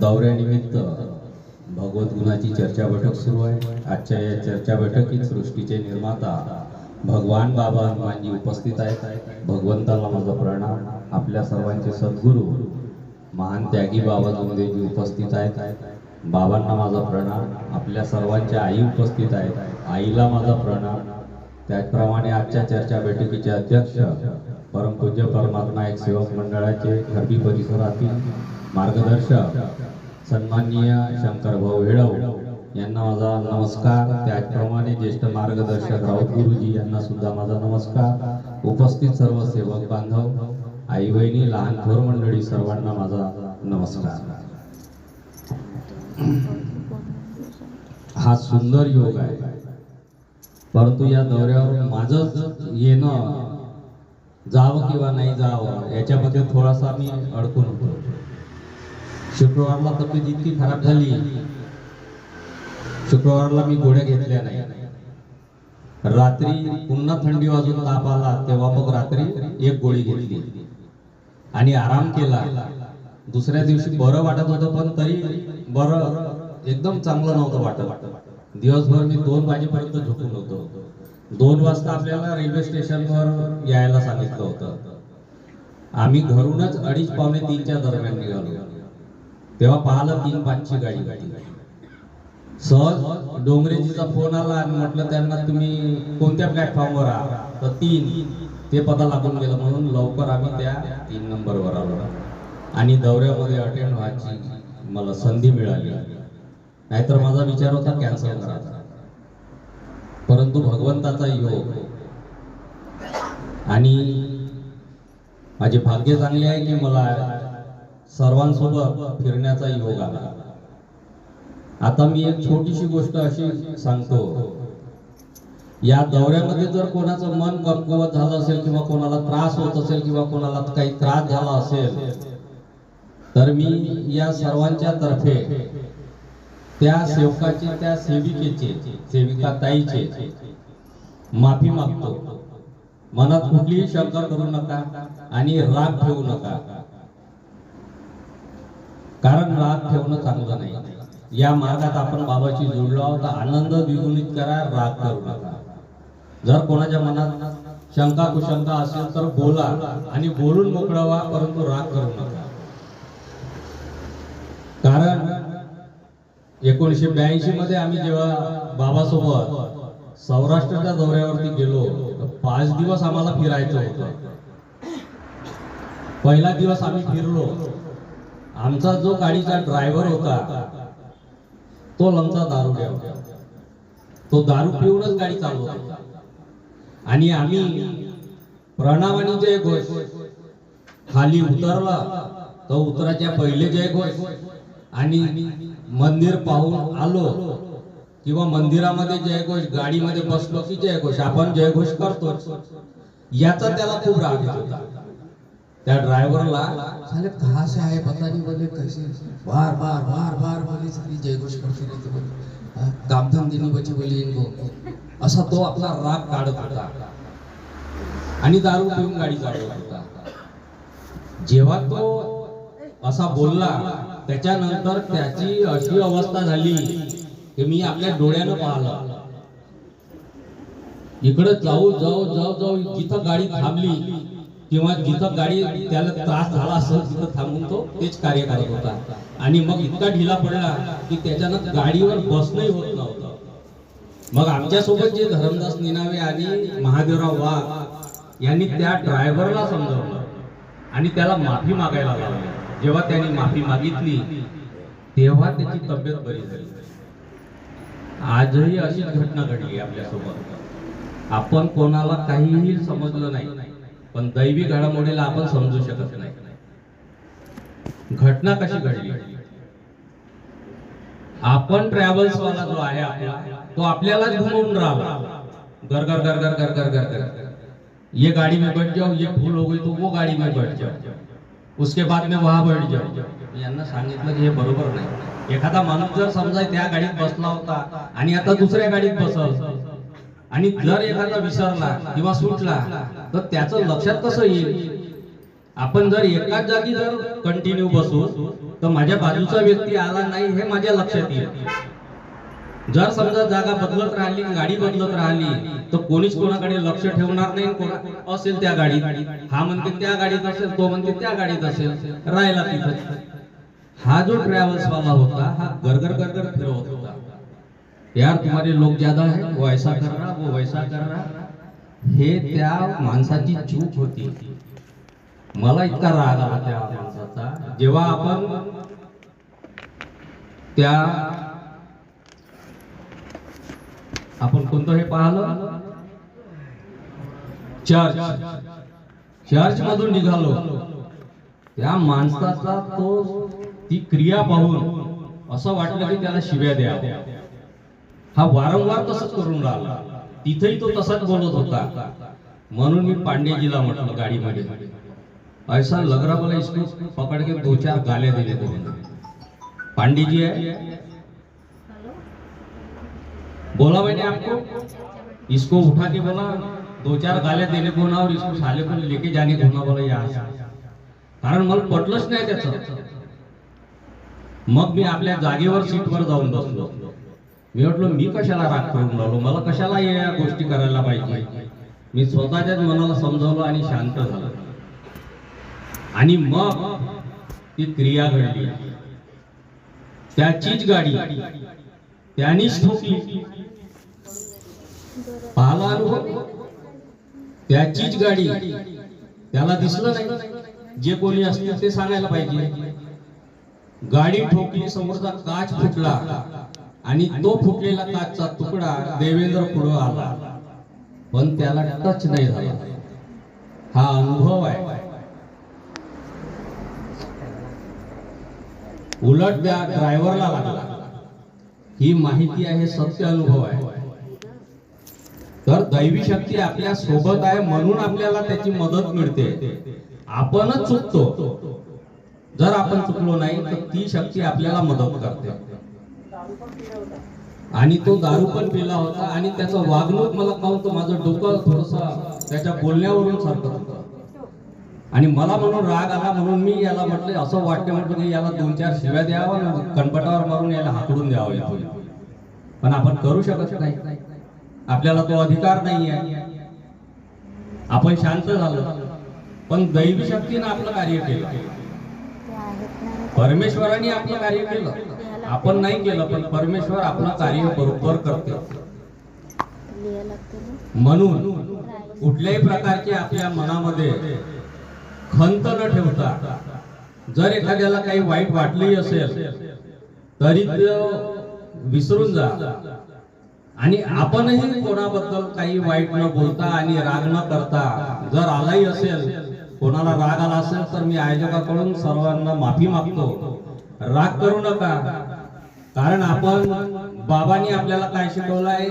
दौऱ्यानिमित्त भगवत गुणाची चर्चा बैठक सुरू आहे. आजच्या या चर्चा बैठकीत सृष्टीचे निर्माता भगवान बाबा हनुमानजी उपस्थित आहेत. भगवंताला माझा प्रणाम. आपल्या सर्वांचे सद्गुरू महान त्यागी बाबा जोंदेजी उपस्थित आहेत. बाबांना माझा प्रणाम. आपल्या सर्वांच्या आई उपस्थित आहेत. आईला माझा प्रणाम. त्याचप्रमाणे आजच्या चर्चा बैठकीचे अध्यक्ष परमपूज्य परमात्मा एक सेवक मंडळाचे खरबी परिसरातील मार्गदर्शक सन्माननीय शंकर भाऊ हेळव यांना माझा नमस्कार. त्याचप्रमाणे ज्येष्ठ मार्गदर्शक राऊत गुरुजी यांना सुद्धा माझा नमस्कार. उपस्थित सर्व सेवक बांधव आई बहिणी लहान थोर मंडळी सर्वांना माझा नमस्कार. हा सुंदर योग आहे. परंतु या दौऱ्यावर माझं येणं जावं किंवा नाही जावं याच्यामध्ये थोडासा मी अडकून होतो. शुक्रवारला तब्येत इतकी खराब झाली. शुक्रवारला मी गोळ्या घेतल्या नाही. रात्री पुन्हा थंडी वाजून ताप आला तेव्हा मग रात्री एक गोळी घेतली. आणि आराम केला. दुसऱ्या दिवशी बरं वाटत होतं पण तरी बरं एकदम चांगलं नव्हतं वाटत. दिवसभर मी दोन वाजेपर्यंत झोपून होतो. दोन वाजता आपल्याला रेल्वे स्टेशनवर यायला सांगितलं होतं. आम्ही घरूनच अडीच पावणे तीनच्या दरम्यान निघालो. तेव्हा पाहिलं तीन पाचची गाडी. गाडी सहज डोंगरेजीचा फोन आला आणि म्हटलं त्यांना तुम्ही कोणत्या प्लॅटफॉर्मवर आहात? तर तीन. ते पता लागून गेलं म्हणून लवकर आम्ही त्या तीन नंबरवर आलो. आणि दौऱ्यामध्ये अटेंड व्हायची मला संधी मिळाली. नाहीतर माझा विचार होता कॅन्सल करायचा. परंतु भगवंताचा योग. आणि माझे भाग्य चांगले आहे की मला सर्वांसोबत फिरण्याचा योग आला. आता मी एक छोटीशी गोष्ट अशी सांगतो. या दौऱ्यामध्ये जर कोणाचं मन कमकुवत झालं असेल किंवा कोणाला त्रास होत असेल किंवा कोणाला काही त्रास झाला असेल तर मी या सर्वांच्या तर्फे त्या सेवकाचे त्या सेविकेचे सेविका ताईचे माफी मागतो. मनात कुठलीही शंका करू नका आणि राग ठेवू नका. कारण राग ठेवणं चांगलं नाही. या मार्गात आपण बाबाशी जोडलो आहोत तर आनंद द्विगुणित करा राग करू नका. जर कोणाच्या मनात शंका कुशंका असेल तर बोला आणि बोलून मोकळावा परंतु राग करू नका. कारण एकोणीशे ब्याऐंशी मध्ये आम्ही जेव्हा बाबासोबत सौराष्ट्राच्या दौऱ्यावरती गेलो तर पाच दिवस आम्हाला फिरायचं होतं. पहिला दिवस आम्ही फिरलो आमचा जो गाडीचा ड्रायव्हर होता तो लमचा दारू होता तो दारू पिऊनच गाडी चालू आणि आम्ही प्रणामानी जय घोष खाली उतरला तर उतराच्या पहिले जय घोष आणि मंदिर पाहून आलो किंवा मंदिरामध्ये जयघोष गाडीमध्ये बसलो की जयघोष आपण जयघोष करतो याचा त्याला खूप राग येत होता. त्या ड्रायव्हरला साले कहा से आए पता नहीं बोले कैसे बार बार बार बार बोले साली जयघोष करते रहते बोले. काम इनको असा तो आपला राग काढत होता. आणि दारू पिऊन गाडी चालवत होता. जेव्हा तो असा बोलला त्याच्यानंतर त्याची अशी अवस्था झाली की मी आपल्या डोळ्यानं पाहिलं. इकडे जाऊ जाऊ जाऊ जाऊ जिथं गाडी थांबली किंवा जिथं गाडी त्याला त्रास झाला असेल तिथं थांबून तो तेच कार्य करत होता. आणि मग इतका ढिला पडला की त्याच्यानं गाडीवर बसणंही होत नव्हतं. मग आमच्यासोबत जे धरमदास निनावे आणि महादेवराव वाघ यांनी त्या ड्रायव्हरला समजावलं आणि त्याला माफी मागायला लावली. जेव्हा त्यांनी माफी मागितली तेव्हा त्याची तब्येत बरी झाली. आजही अशीच घटना घडली आपल्यासोबत. आपण कोणाला काहीही समजलं नाही. पण दैवी घडामोडीला आपण समजू शकत नाही. घटना कशी घडली? आपण ट्रॅव्हल्स वाला जो आहे आपला तो आपल्यालाच घुमवून राहिला घर घर घर घर घर घर घर घर. ये गाड़ी में बैठ जाओ ये भूल हो गई तो वो गाड़ी में बैठ जाओ. उसके बाद में वहां बैठ जाओ. यांना सांगितलं की हे बरोबर नाही. एखादा माणूस जर समजा त्या गाडीत बसला होता आणि आता दुसऱ्या गाडीत बसल आणि जर एखादा विसरला किंवा सुटला तर त्याचं लक्षात कसं येईल? आपण जर एकाच जागी जर कंटिन्यू बसू तर माझ्या बाजूचा व्यक्ती आला नाही हे माझ्या लक्षात येईल. जर समजा जागा बदलत राहिली गाडी बदलत राहिली तर कोणीच कोणाकडे लक्ष ठेवणार नाही कोणा असेल त्या गाडीत. हा म्हणते त्या गाडीत असेल तो म्हणते त्या गाडीत असेल. राहिला तिथं. हा जो ट्रॅव्हल्स वाला होता हा गरगर गरगर फिरवत होता. यार तुम्हारे लोग ज्यादा है वो ऐसा कर रहा वो वैसा कर रहा. हे त्या माणसाची चूक होती. मला इतका राग आला त्या माणसाचा. जेव्हा आपण त्या आपण कोणतं हे पाहलं? चर्च चर्च मधून निघालो. त्या माणसाचा तो ती क्रिया पाहून असं वाटलं की त्याला शिव्या द्या हा वारंवार तसंच करून राहिला. तिथेही तो तसाच बोलत होता. म्हणून मी पांडेजीला म्हटलं गाडीमध्ये. ऐसा लग रहा बोला इसको पकड़ के दो चार गालियां देने को पांडे जी है? बोला मैंने आपको। इसको उठा के बोला दो चार गालियां देने को ना और इसको साले को लेके जाने को ना बोला यहाँ से। कारण मला पटलंच नाही त्याचं मग मी आपल्या जागेवर सीटवर जाऊन बसलो। मी म्हटलं मी कशाला राग करून राहिलो? मला कशाला या गोष्टी करायला पाहिजे? मी स्वतःच्याच मनाला समजावलं आणि शांत झालं. आणि मग ती क्रिया घडली. त्याचीच गाडी त्यानीच ठोकली. पाहला अनुभव त्याचीच गाडी त्याला दिसलं नाही. जे कोणी असतील ते सांगायला पाहिजे. गाडी ठोकली समोरचा काच फुटला. आणि तो फुटलेला काचचा तुकडा देवेंद्र पुढं आला. पण त्याला टच नाही झाला. हा अनुभव आहे. उलट त्या ड्रायव्हरला लागला. ही माहिती आहे सत्य अनुभव आहे. तर दैवी शक्ती आपल्यासोबत आहे म्हणून आपल्याला त्याची मदत मिळते. आपणच चुकतो. जर आपण चुकलो नाही तर ती शक्ती आपल्याला मदत करते. आणि तो दारू पण पिला होता आणि त्याचं वागणूक मला पाहून माझं डोकं थोडंसं त्याच्या बोलण्यावरून सारखं होतं. आणि मला म्हणून राग आला म्हणून मी याला म्हटलं असं वाटतं म्हटलं की याला दोन चार शिव्या द्याव्या कणपटावर मारून याला हाकडून द्यावं इथून. पण आपण करू शकत नाही. आपल्याला तो अधिकार नाही आहे. आपण शांत झालो. पण दैवी शक्तीनं आपलं कार्य केलं. परमेश्वराने आपलं कार्य केलं. आपण नाही केलं पण परमेश्वर आपलं कार्य बरोबर करते. म्हणून कुठल्याही प्रकारचे आपल्या मनामध्ये खंत न ठेवता जर एखाद्याला काही वाईट वाटलंही असेल तरी विसरून जा. आणि आपणही कोणाबद्दल काही वाईट न बोलता आणि राग न करता जर आलाही असेल कोणाला राग आला असेल तर मी आयोजकाकडून सर्वांना माफी मागतो. राग करू नका. कारण आपण बाबांनी आपल्याला काय शिकवलं आहे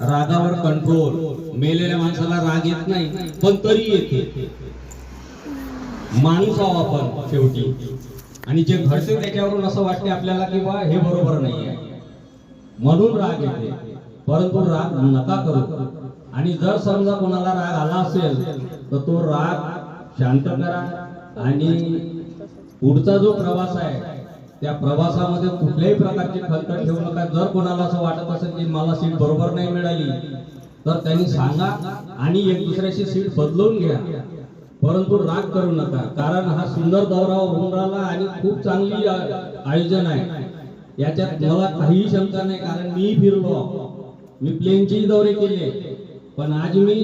रागावर कंट्रोल मेलेल्या माणसाला राग येत नाही पण तरी येते. माणूस आहो आपण शेवटी. आणि जे घडते त्याच्यावरून असं वाटते आपल्याला की बा हे बरोबर नाही आहे म्हणून राग येते. परंतु राग नका करू. आणि जर समजा कोणाला राग आला असेल तर तो राग शांत करा. आणि पुढचा जो प्रवास आहे त्या प्रवासामध्ये कुठल्याही प्रकारची खंत ठेवू नका. जर कोणाला असं वाटत असेल की मला सीट बरोबर नाही मिळाली तर त्यांनी सांगा आणि एक दुसऱ्याची सीट बदलून घ्या. परंतु राग करू नका कारण हा सुंदर दौरा होऊन राहिला आणि खूप चांगली आयोजन आहे. याच्यात मला काहीही शंका नाही कारण मी फिरलो. मी प्लेनचेही दौरे केले. पण आज मी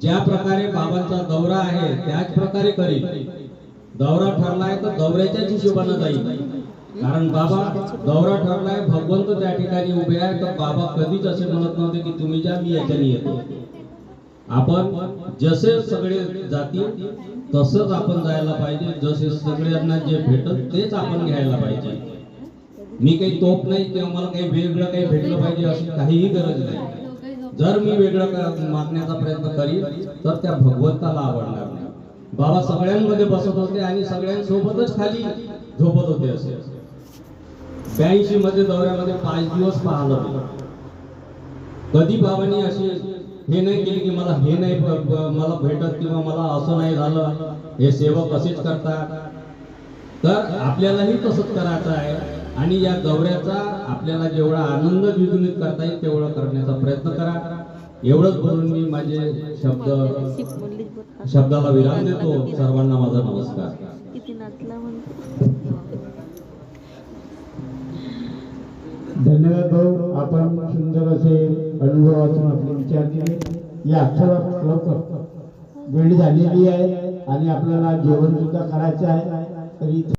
ज्या प्रकारे बाबांचा दौरा आहे त्याच प्रकारे करीन. दौरा ठरलाय तर दौऱ्याच्याच हिशोबानं जाईल. कारण बाबा दौरा ठरलाय भगवंत त्या ठिकाणी उभे आहे तर बाबा कधीच असे म्हणत नव्हते की तुम्ही जा मी याच्याने येतो. आपण जसे सगळे जातील तसंच आपण जायला पाहिजे. जसे सगळ्यांना जे भेटत तेच आपण घ्यायला पाहिजे. मी काही तोप नाही किंवा मला काही वेगळं काही भेटलं पाहिजे अशी काहीही गरज नाही. जर मी वेगळं मागण्याचा प्रयत्न करीन तर त्या भगवंताला आवडणार नाही. बाबा सगळ्यांमध्ये बसत होते आणि सगळ्यांसोबतच खाली झोपत होते असे. ब्याऐंशी मध्ये दौऱ्यामध्ये पाच दिवस पाहिलं कधी बाबांनी अशी हे नाही केली की मला हे नाही मला भेटत किंवा मला असं नाही झालं हे सेवक असेच करतात. तर आपल्यालाही तसंच करायचं आहे आणि या दौऱ्याचा आपल्याला जेवढा आनंद द्विगुणित करता येईल तेवढा करण्याचा प्रयत्न करा. एवढंच बोलून मी माझे शब्द शब्दाला विराम देतो. सर्वांना माझा नमस्कार. धन्यवाद भाऊ. आपण सुंदर असे अनुभवातून आपले विचार केले. या अक्षरात लवकर वेळ झालेली आहे आणि आपल्याला जेवण सुद्धा करायचं आहे. तर